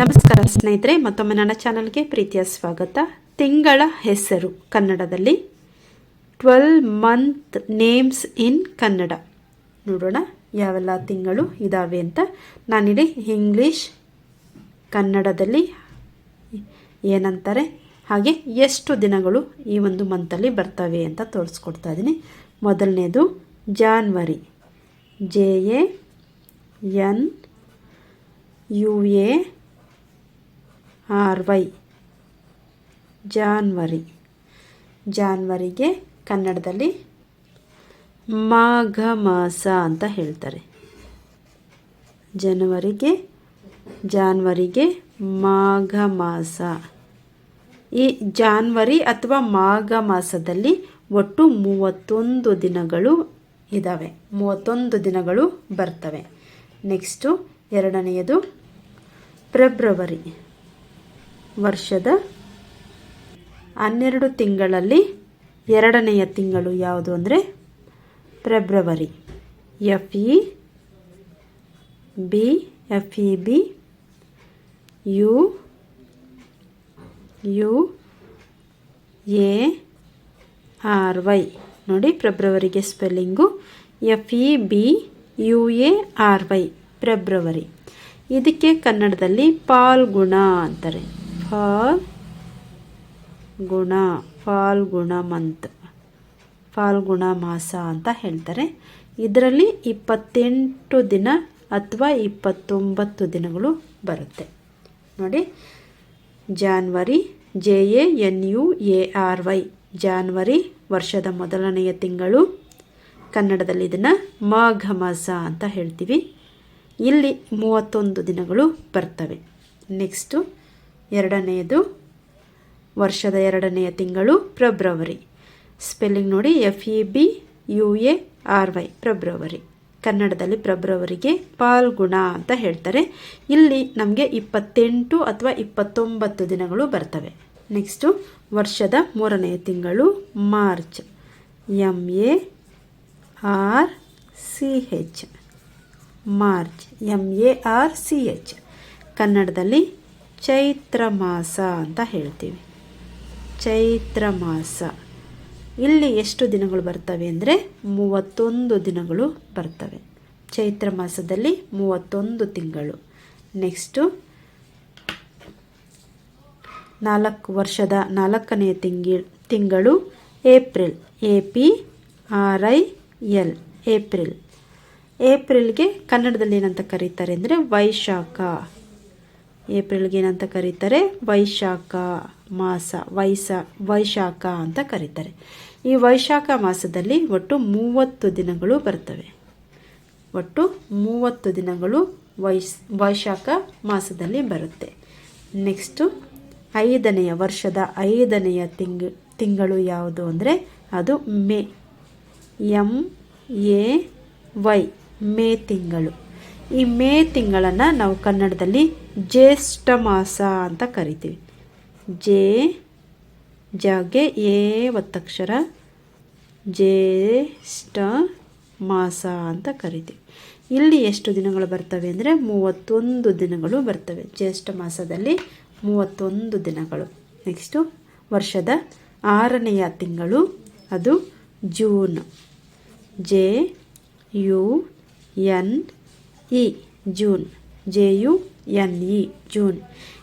ನಮಸ್ಕಾರ ಸ್ನೇಹಿತರೆ, ಮತ್ತೊಮ್ಮೆ ನನ್ನ ಚಾನಲ್ಗೆ ಪ್ರೀತಿಯ ಸ್ವಾಗತ. ತಿಂಗಳ ಹೆಸರು ಕನ್ನಡದಲ್ಲಿ. Twelve month names in Kannada. ನೋಡೋಣ, ಯಾವೆಲ್ಲ ತಿಂಗಳು ಇದ್ದಾವೆ ಅಂತ. ನಾನಿಡಿ ಇಂಗ್ಲೀಷ್, ಕನ್ನಡದಲ್ಲಿ ಏನಂತಾರೆ, ಹಾಗೆ ಎಷ್ಟು ದಿನಗಳು ಈ ಒಂದು ಮಂತಲ್ಲಿ ಬರ್ತವೆ ಅಂತ ತೋರಿಸ್ಕೊಡ್ತಾ ಇದ್ದೀನಿ. ಮೊದಲನೇದು, January. J A N U A R Y January. ಜಾನ್ವರಿಗೆ ಕನ್ನಡದಲ್ಲಿ ಮಾಘ ಮಾಸ ಅಂತ ಹೇಳ್ತಾರೆ. ಜನವರಿಗೆ, ಜಾನ್ವರಿಗೆ ಮಾಘ ಮಾಸ ಈ ಜಾನ್ವರಿ ಅಥವಾ ಮಾಘ ಮಾಸದಲ್ಲಿ ಒಟ್ಟು ಮೂವತ್ತೊಂದು ದಿನಗಳು ಇದ್ದಾವೆ ಮೂವತ್ತೊಂದು ದಿನಗಳು ಬರ್ತವೆ. ನೆಕ್ಸ್ಟು ಎರಡನೆಯದು ಫೆಬ್ರವರಿ. ವರ್ಷದ ಹನ್ನೆರಡು ತಿಂಗಳಲ್ಲಿ ಎರಡನೆಯ ತಿಂಗಳು ಯಾವುದು ಅಂದರೆ February. F E B F E B U U A R Y ನೋಡಿ ಫೆಬ್ರವರಿಗೆ spelling F E B U A R Y February. ಇದಕ್ಕೆ ಕನ್ನಡದಲ್ಲಿ ಪಾಲ್ಗುಣ ಅಂತಾರೆ. ಫಾಲ್ ಗುಣ ಫಾಲ್ಗುಣ ಮಂತ್ ಫಾಲ್ಗುಣ ಮಾಸ ಅಂತ ಹೇಳ್ತಾರೆ. ಇದರಲ್ಲಿ ಇಪ್ಪತ್ತೆಂಟು ದಿನ ಅಥವಾ ಇಪ್ಪತ್ತೊಂಬತ್ತು ದಿನಗಳು ಬರುತ್ತೆ. ನೋಡಿ, January, J A N U A R Y, January ವರ್ಷದ ಮೊದಲನೆಯ ತಿಂಗಳು, ಕನ್ನಡದಲ್ಲಿ ಇದನ್ನು ಮಾಘ ಮಾಸ ಅಂತ ಹೇಳ್ತೀವಿ. ಇಲ್ಲಿ ಮೂವತ್ತೊಂದು ದಿನಗಳು ಬರ್ತವೆ. ನೆಕ್ಸ್ಟು ಎರಡನೆಯದು, ವರ್ಷದ ಎರಡನೆಯ ತಿಂಗಳು ಫೆಬ್ರವರಿ. ಸ್ಪೆಲ್ಲಿಂಗ್ ನೋಡಿ F E B U A R Y February. ಕನ್ನಡದಲ್ಲಿ ಫೆಬ್ರವರಿಗೆ ಪಾಲ್ಗುಣ ಅಂತ ಹೇಳ್ತಾರೆ. ಇಲ್ಲಿ ನಮಗೆ ಇಪ್ಪತ್ತೆಂಟು ಅಥವಾ ಇಪ್ಪತ್ತೊಂಬತ್ತು ದಿನಗಳು ಬರ್ತವೆ. ನೆಕ್ಸ್ಟು ವರ್ಷದ ಮೂರನೆಯ ತಿಂಗಳು March. M A R C H March. M A R C H ಕನ್ನಡದಲ್ಲಿ ಚೈತ್ರ ಮಾಸ ಅಂತ ಹೇಳ್ತೀವಿ. ಚೈತ್ರ ಮಾಸ ಇಲ್ಲಿ ಎಷ್ಟು ದಿನಗಳು ಬರ್ತವೆ ಅಂದರೆ ಮೂವತ್ತೊಂದು ದಿನಗಳು ಬರ್ತವೆ. ಚೈತ್ರ ಮಾಸದಲ್ಲಿ ಮೂವತ್ತೊಂದು ತಿಂಗಳು. ನೆಕ್ಸ್ಟು ನಾಲ್ಕು ವರ್ಷದ ನಾಲ್ಕನೆಯ ತಿಂಗಿ, ತಿಂಗಳು April. A P R I L, April. ಏಪ್ರಿಲ್ಗೆ ಕನ್ನಡದಲ್ಲಿ ಏನಂತ ಕರೀತಾರೆ ಅಂದರೆ ವೈಶಾಖ. ಏಪ್ರಿಲ್ಗೆ ಏನಂತ ಕರೀತಾರೆ? ವೈಶಾಖ ಮಾಸ, ವೈಸ, ವೈಶಾಖ ಅಂತ ಕರೀತಾರೆ. ಈ ವೈಶಾಖ ಮಾಸದಲ್ಲಿ ಒಟ್ಟು ಮೂವತ್ತು ದಿನಗಳು ಬರ್ತವೆ. ಒಟ್ಟು ಮೂವತ್ತು ದಿನಗಳು ವೈಶ್ ವೈಶಾಖ ಮಾಸದಲ್ಲಿ ಬರುತ್ತೆ. ನೆಕ್ಸ್ಟು, ಐದನೆಯ ವರ್ಷದ ಐದನೆಯ ತಿಂಗ್, ತಿಂಗಳು ಯಾವುದು ಅಂದರೆ ಅದು May, M A Y May ತಿಂಗಳು. ಈ ಮೇ ತಿಂಗಳನ್ನು ನಾವು ಕನ್ನಡದಲ್ಲಿ ಜ್ಯೇಷ್ಠ ಮಾಸ ಅಂತ ಕರಿತೀವಿ. ಜೆ, ಜಾಗೆ, ಏ ಒತ್ತಕ್ಷರ ಜ್ಯೇಷ್ಠ ಮಾಸ ಅಂತ ಕರಿತೀವಿ. ಇಲ್ಲಿ ಎಷ್ಟು ದಿನಗಳು ಬರ್ತವೆ ಅಂದರೆ ಮೂವತ್ತೊಂದು ದಿನಗಳು ಬರ್ತವೆ. ಜ್ಯೇಷ್ಠ ಮಾಸದಲ್ಲಿ ಮೂವತ್ತೊಂದು ದಿನಗಳು. ನೆಕ್ಸ್ಟು ವರ್ಷದ ಆರನೆಯ ತಿಂಗಳು ಅದು June. J, U, N E, June. J U N E June.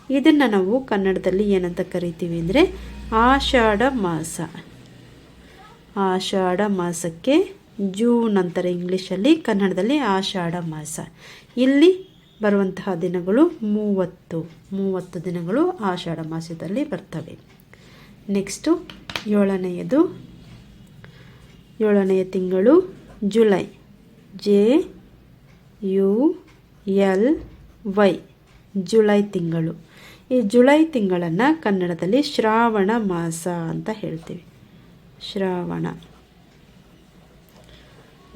ಇದನ್ನು ನಾವು ಕನ್ನಡದಲ್ಲಿ ಏನಂತ ಕರಿತೀವಿ ಅಂದರೆ ಆಷಾಢ ಮಾಸ. ಆಷಾಢ ಮಾಸಕ್ಕೆ ಜೂನ್ ಅಂತಾರೆ ಇಂಗ್ಲೀಷಲ್ಲಿ, ಕನ್ನಡದಲ್ಲಿ ಆಷಾಢ ಮಾಸ. ಇಲ್ಲಿ ಬರುವಂತಹ ದಿನಗಳು ಮೂವತ್ತು. ಮೂವತ್ತು ದಿನಗಳು ಆಷಾಢ ಮಾಸದಲ್ಲಿ ಬರ್ತವೆ. ನೆಕ್ಸ್ಟು ಏಳನೆಯದು. ಏಳನೆಯ ತಿಂಗಳು July. J U, L, Y, July ತಿಂಗಳು. ಈ ಜುಲೈ ತಿಂಗಳನ್ನು ಕನ್ನಡದಲ್ಲಿ ಶ್ರಾವಣ ಮಾಸ ಅಂತ ಹೇಳ್ತೀವಿ. ಶ್ರಾವಣ.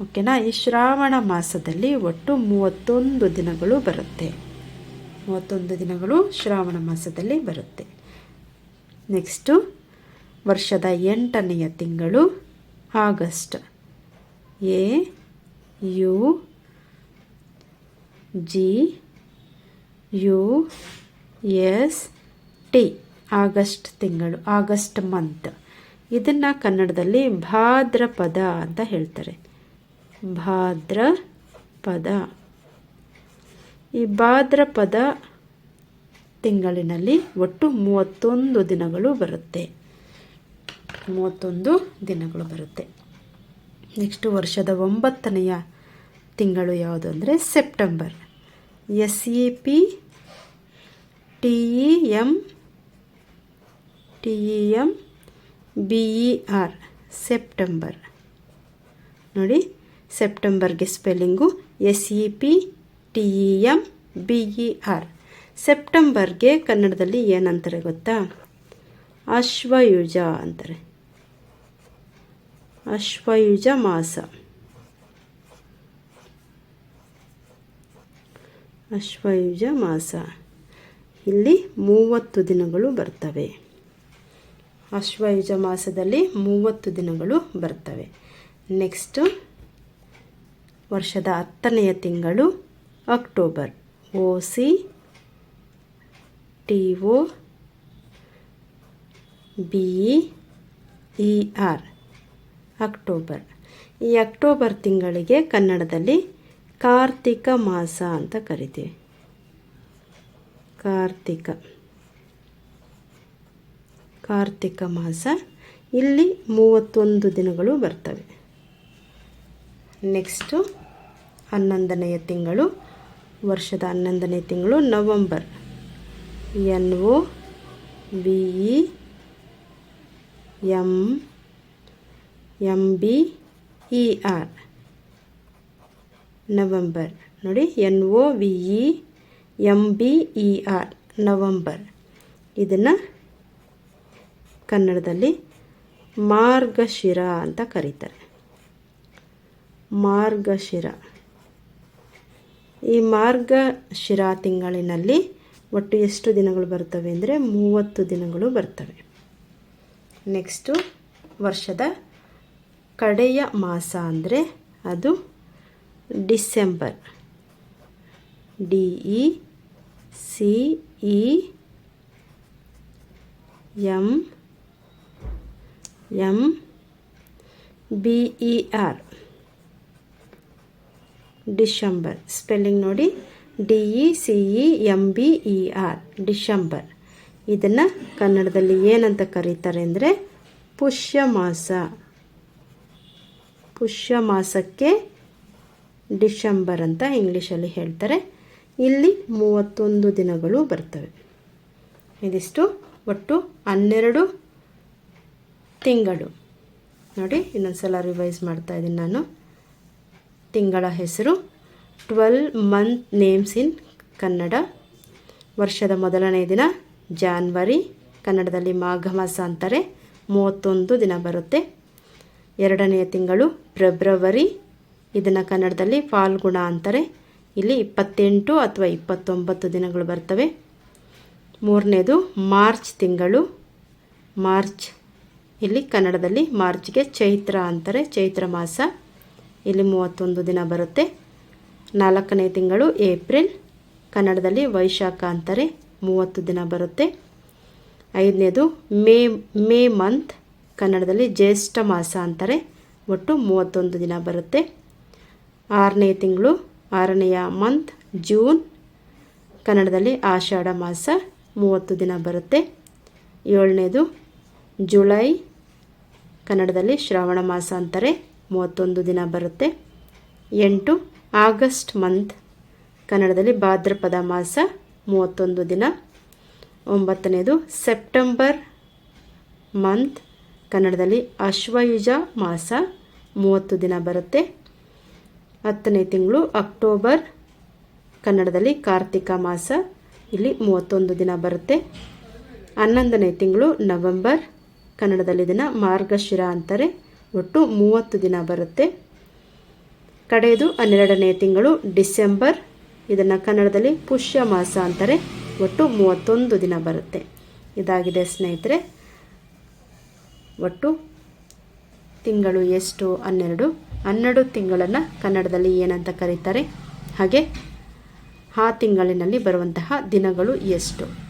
ಓಕೆನಾ? ಈ ಶ್ರಾವಣ ಮಾಸದಲ್ಲಿ ಒಟ್ಟು ಮೂವತ್ತೊಂದು ದಿನಗಳು ಬರುತ್ತೆ. ಮೂವತ್ತೊಂದು ದಿನಗಳು ಶ್ರಾವಣ ಮಾಸದಲ್ಲಿ ಬರುತ್ತೆ. ನೆಕ್ಸ್ಟು, ವರ್ಷದ ಎಂಟನೆಯ ತಿಂಗಳು August. A, U G U S T August ತಿಂಗಳು, ಆಗಸ್ಟ್ ಮಂತ್ ಇದನ್ನು ಕನ್ನಡದಲ್ಲಿ ಭಾದ್ರಪದ ಅಂತ ಹೇಳ್ತಾರೆ. ಭಾದ್ರಪದ. ಈ ಭಾದ್ರಪದ ತಿಂಗಳಿನಲ್ಲಿ ಒಟ್ಟು ಮೂವತ್ತೊಂದು ದಿನಗಳು ಬರುತ್ತೆ. ಮೂವತ್ತೊಂದು ದಿನಗಳು ಬರುತ್ತೆ. ನೆಕ್ಸ್ಟ್ ವರ್ಷದ ಒಂಬತ್ತನೆಯ ತಿಂಗಳು ಯಾವುದು ಅಂದರೆ September. S E P T E M T E M B E R September. ನೋಡಿ, ಸೆಪ್ಟೆಂಬರ್ಗೆ spelling S E P T E M B E R ಸೆಪ್ಟೆಂಬರ್ಗೆ ಕನ್ನಡದಲ್ಲಿ ಏನಂತಾರೆ ಗೊತ್ತಾ? ಅಶ್ವಯುಜ ಅಂತಾರೆ. ಅಶ್ವಯುಜ ಮಾಸ. ಅಶ್ವಯುಜ ಮಾಸ ಇಲ್ಲಿ ಮೂವತ್ತು ದಿನಗಳು ಬರ್ತವೆ. ಅಶ್ವಯುಜ ಮಾಸದಲ್ಲಿ ಮೂವತ್ತು ದಿನಗಳು ಬರ್ತವೆ. ನೆಕ್ಸ್ಟು ವರ್ಷದ ಹತ್ತನೆಯ ತಿಂಗಳು October O C T O B E R October ಈ ಅಕ್ಟೋಬರ್ ತಿಂಗಳಿಗೆ ಕನ್ನಡದಲ್ಲಿ ಕಾರ್ತಿಕ ಮಾಸ ಅಂತ ಕರಿತೀವಿ. ಕಾರ್ತಿಕ. ಕಾರ್ತಿಕ ಮಾಸ ಇಲ್ಲಿ ಮೂವತ್ತೊಂದು ದಿನಗಳು ಬರ್ತವೆ. ನೆಕ್ಸ್ಟು ಹನ್ನೊಂದನೆಯ ತಿಂಗಳು, ವರ್ಷದ ಹನ್ನೊಂದನೇ ತಿಂಗಳು November. N O B E M M B E R. November. ನೋಡಿ, N O V E M B E R, November. ಇದನ್ನು ಕನ್ನಡದಲ್ಲಿ ಮಾರ್ಗಶಿರ ಅಂತ ಕರೀತಾರೆ. ಮಾರ್ಗಶಿರ. ಈ ಮಾರ್ಗಶಿರ ತಿಂಗಳಿನಲ್ಲಿ ಒಟ್ಟು ಎಷ್ಟು ದಿನಗಳು ಬರ್ತವೆ ಅಂದರೆ ಮೂವತ್ತು ದಿನಗಳು ಬರ್ತವೆ. ನೆಕ್ಸ್ಟು ವರ್ಷದ ಕಡೆಯ ಮಾಸ ಅಂದರೆ ಅದು December. D E C E M M B E R. December. Spelling ನೋಡಿ. D E C E M B E R. December. ಇದನ್ನು ಕನ್ನಡದಲ್ಲಿ ಏನಂತ ಕರೀತಾರೆ ಅಂದರೆ ಪುಷ್ಯ ಮಾಸ ಪುಷ್ಯ ಮಾಸಕ್ಕೆ ಡಿಸೆಂಬರ್ ಅಂತ ಇಂಗ್ಲೀಷಲ್ಲಿ ಹೇಳ್ತಾರೆ. ಇಲ್ಲಿ ಮೂವತ್ತೊಂದು ದಿನಗಳು ಬರ್ತವೆ. ಇದಿಷ್ಟು ಒಟ್ಟು ಹನ್ನೆರಡು ತಿಂಗಳು. ನೋಡಿ ಇನ್ನೊಂದು ಸಲ ರಿವೈಸ್ ಮಾಡ್ತಾ ಇದ್ದೀನಿ ನಾನು. ತಿಂಗಳ ಹೆಸರು twelve month names in Kannada. ವರ್ಷದ ಮೊದಲನೇ ದಿನ ಜಾನ್ವರಿ, ಕನ್ನಡದಲ್ಲಿ ಮಾಘ ಮಾಸ ಅಂತಾರೆ. ಮೂವತ್ತೊಂದು ದಿನ ಬರುತ್ತೆ. ಎರಡನೆಯ ತಿಂಗಳು ಫೆಬ್ರವರಿ ಇದನ್ನು ಕನ್ನಡದಲ್ಲಿ ಫಾಲ್ಗುಣ ಅಂತಾರೆ. ಇಲ್ಲಿ ಇಪ್ಪತ್ತೆಂಟು ಅಥವಾ ಇಪ್ಪತ್ತೊಂಬತ್ತು ದಿನಗಳು ಬರ್ತವೆ. ಮೂರನೇದು ಮಾರ್ಚ್ ತಿಂಗಳು. ಮಾರ್ಚ್, ಇಲ್ಲಿ ಕನ್ನಡದಲ್ಲಿ ಮಾರ್ಚ್ಗೆ ಚೈತ್ರ ಅಂತಾರೆ, ಚೈತ್ರ ಮಾಸ. ಇಲ್ಲಿ ಮೂವತ್ತೊಂದು ದಿನ ಬರುತ್ತೆ. ನಾಲ್ಕನೇ ತಿಂಗಳು ಏಪ್ರಿಲ್, ಕನ್ನಡದಲ್ಲಿ ವೈಶಾಖ ಅಂತಾರೆ, ಮೂವತ್ತು ದಿನ ಬರುತ್ತೆ. ಐದನೇದು ಮೇ ಮೇ ಮಂತ್, ಕನ್ನಡದಲ್ಲಿ ಜ್ಯೇಷ್ಠ ಮಾಸ ಅಂತಾರೆ, ಒಟ್ಟು ಮೂವತ್ತೊಂದು ದಿನ ಬರುತ್ತೆ. ಆರನೇ ತಿಂಗಳು, ಆರನೆಯ ಮಂತ್ ಜೂನ್ ಕನ್ನಡದಲ್ಲಿ ಆಷಾಢ ಮಾಸ, ಮೂವತ್ತು ದಿನ ಬರುತ್ತೆ. ಏಳನೇದು ಜುಲೈ ಕನ್ನಡದಲ್ಲಿ ಶ್ರಾವಣ ಮಾಸ ಅಂತಾರೆ, ಮೂವತ್ತೊಂದು ದಿನ ಬರುತ್ತೆ. ಎಂಟು ಆಗಸ್ಟ್ ಮಂತ್ ಕನ್ನಡದಲ್ಲಿ ಭಾದ್ರಪದ ಮಾಸ, ಮೂವತ್ತೊಂದು ದಿನ. ಒಂಬತ್ತನೇದು ಸೆಪ್ಟೆಂಬರ್ ಮಂತ್ ಕನ್ನಡದಲ್ಲಿ ಅಶ್ವಯುಜ ಮಾಸ, ಮೂವತ್ತು ದಿನ ಬರುತ್ತೆ. ಹತ್ತನೇ ತಿಂಗಳು ಅಕ್ಟೋಬರ್, ಕನ್ನಡದಲ್ಲಿ ಕಾರ್ತಿಕ ಮಾಸ. ಇಲ್ಲಿ ಮೂವತ್ತೊಂದು ದಿನ ಬರುತ್ತೆ. ಹನ್ನೊಂದನೇ ತಿಂಗಳು ನವೆಂಬರ್, ಕನ್ನಡದಲ್ಲಿ ದಿನ ಮಾರ್ಗಶಿರ ಅಂತಾರೆ. ಒಟ್ಟು ಮೂವತ್ತು ದಿನ ಬರುತ್ತೆ. ಕಡೆಯದು ಹನ್ನೆರಡನೇ ತಿಂಗಳು ಡಿಸೆಂಬರ್, ಇದನ್ನು ಕನ್ನಡದಲ್ಲಿ ಪುಷ್ಯ ಮಾಸ ಅಂತಾರೆ. ಒಟ್ಟು ಮೂವತ್ತೊಂದು ದಿನ ಬರುತ್ತೆ. ಇದಾಗಿದೆ ಸ್ನೇಹಿತರೆ. ಒಟ್ಟು ತಿಂಗಳು ಎಷ್ಟು? ಹನ್ನೆರಡು. ಹನ್ನೆರಡು ತಿಂಗಳನ್ನು ಕನ್ನಡದಲ್ಲಿ ಏನಂತ ಕರೀತಾರೆ? ಹಾಗೆ ಆ ತಿಂಗಳಿನಲ್ಲಿ ಬರುವಂತಹ ದಿನಗಳು ಎಷ್ಟು?